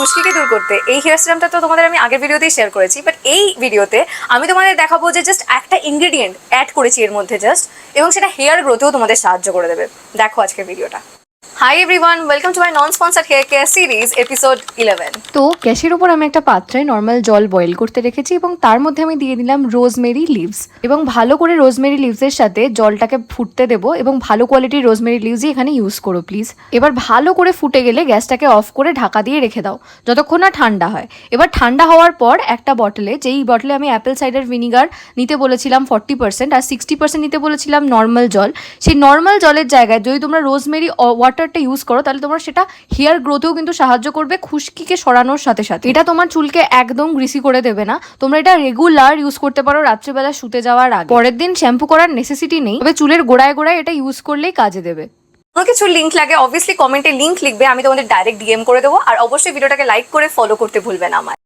খুশকিকে দূর করতে। এই হেয়ার সিরামটা তো তোমাদের আমি আগের ভিডিওতেই শেয়ার করেছি বাট এই ভিডিওতে আমি তোমাদের দেখাবো যে জাস্ট একটা ইনগ্রিডিয়েন্ট অ্যাড করেছি এর মধ্যে জাস্ট এবং সেটা হেয়ার গ্রোথেও তোমাদের সাহায্য করে দেবে। দেখো আজকের ভিডিওটা। Hi everyone welcome to my non sponsored hair care series episode eleven তো গ্যাসের উপর আমি একটা পাত্রে নর্মাল জল বয়েল করতে রেখেছি এবং তার মধ্যে আমি দিয়ে দিলাম রোজমেরি লিভস এবং ভালো করে রোজমেরি লিভসের সাথে জলটাকে ফুটতে দেবো এবং ভালো কোয়ালিটির রোজমেরি লিভসই এখানে ইউজ করো প্লিজ এবার ভালো করে ফুটে গেলে গ্যাসটাকে অফ করে ঢাকা দিয়ে রেখে দাও, যতক্ষণ না ঠান্ডা হয়। এবার ঠান্ডা হওয়ার পর একটা বটলে যেই বটলে আমি অ্যাপেল সাইডার ভিনিগার নিতে বলেছিলাম ফর্টি পার্সেন্ট আর সিক্সটি পার্সেন্ট নিতে বলেছিলাম নর্মাল জল, সেই নর্মাল জলের জায়গায় যদি তোমরা রোজমেরি ওয়াটারটা ইউজ করো, তাহলে তোমার সেটা হেয়ার গ্রোথেও কিন্তু সাহায্য করবে খুশকিকে সরানোর সাথে সাথে। এটা তোমার চুলকে একদম গ্রিসি করে দেবে না। তোমরা এটা রেগুলার ইউজ করতে পারো রাত্রিবেলা শুতে যাওয়ার আগে। পরের দিন শ্যাম্পু করার নেসেসিটি নেই, তবে চুলের গোড়ায় গোড়ায় এটা ইউজ করলেই কাজে দেবে। কোনো কিছু লিঙ্ক লাগে অবভিয়াসলি কমেন্টে লিঙ্ক লিখবে, আমি তোমাদের ডাইরেক্ট ডিএম করে দেবো। আর অবশ্যই ভিডিওটাকে লাইক করে ফলো করতে ভুলবে না আমার